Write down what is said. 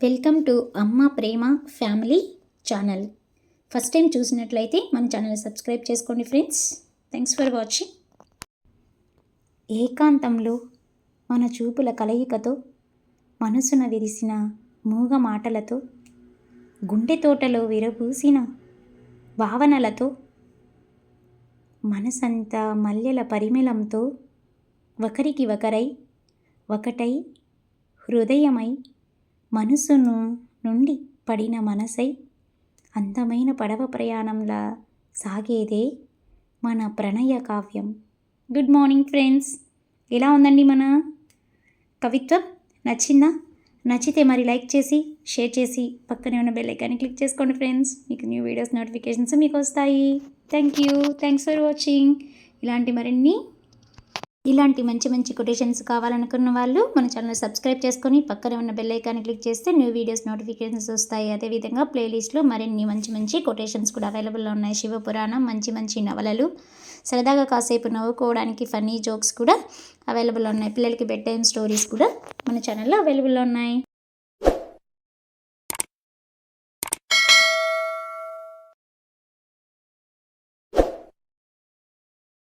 Welcome to Amma Prema family channel. First time చూసినట్లయితే మన channel subscribe చేసుకోండి friends. Thanks for watching ఏకాంతంలో మన చూపుల కలయికతో మనసున విరిసిన మూగ మాటలతో గుండె తోటలో విరబూసిన భావనలతో మనసంతా మల్లెల పరిమళంతో ఒకరికి ఒకరై ఒకటై హృదయమై మనసును నుండి పడిన మనసై అందమైన పడవ ప్రయాణంలా సాగేదే మన ప్రణయ కావ్యం. Good morning friends. ఎలా ఉందండి మన కవిత్వం? నచ్చిందా? నచ్చితే మరి లైక్ చేసి షేర్ చేసి పక్కనే ఉన్న బెల్ ఐకాన్ని క్లిక్ చేసుకోండి ఫ్రెండ్స్. మీకు న్యూ వీడియోస్ నోటిఫికేషన్స్ మీకు వస్తాయి. Thank you. Thanks for watching. ఇలాంటి మరిన్ని ఇలాంటి మంచి మంచి కొటేషన్స్ కావాలనుకున్న వాళ్ళు మన ఛానల్ సబ్స్క్రైబ్ చేసుకొని పక్కనే ఉన్న బెల్ ఐకాన్ని క్లిక్ చేస్తే న్యూ వీడియోస్ నోటిఫికేషన్స్ వస్తాయి. అదేవిధంగా ప్లేలిస్ట్లో మరిన్ని మంచి మంచి కొటేషన్స్ కూడా అవైలబుల్లో ఉన్నాయి. శివపురాణం మంచి మంచి నవలలు. సరదాగా కాసేపు నవ్వుకోవడానికి ఫన్నీ జోక్స్ కూడా అవైలబుల్ ఉన్నాయి. పిల్లలకి బెడ్ టైమ్ స్టోరీస్ కూడా మన ఛానల్లో అవైలబుల్లో ఉన్నాయి.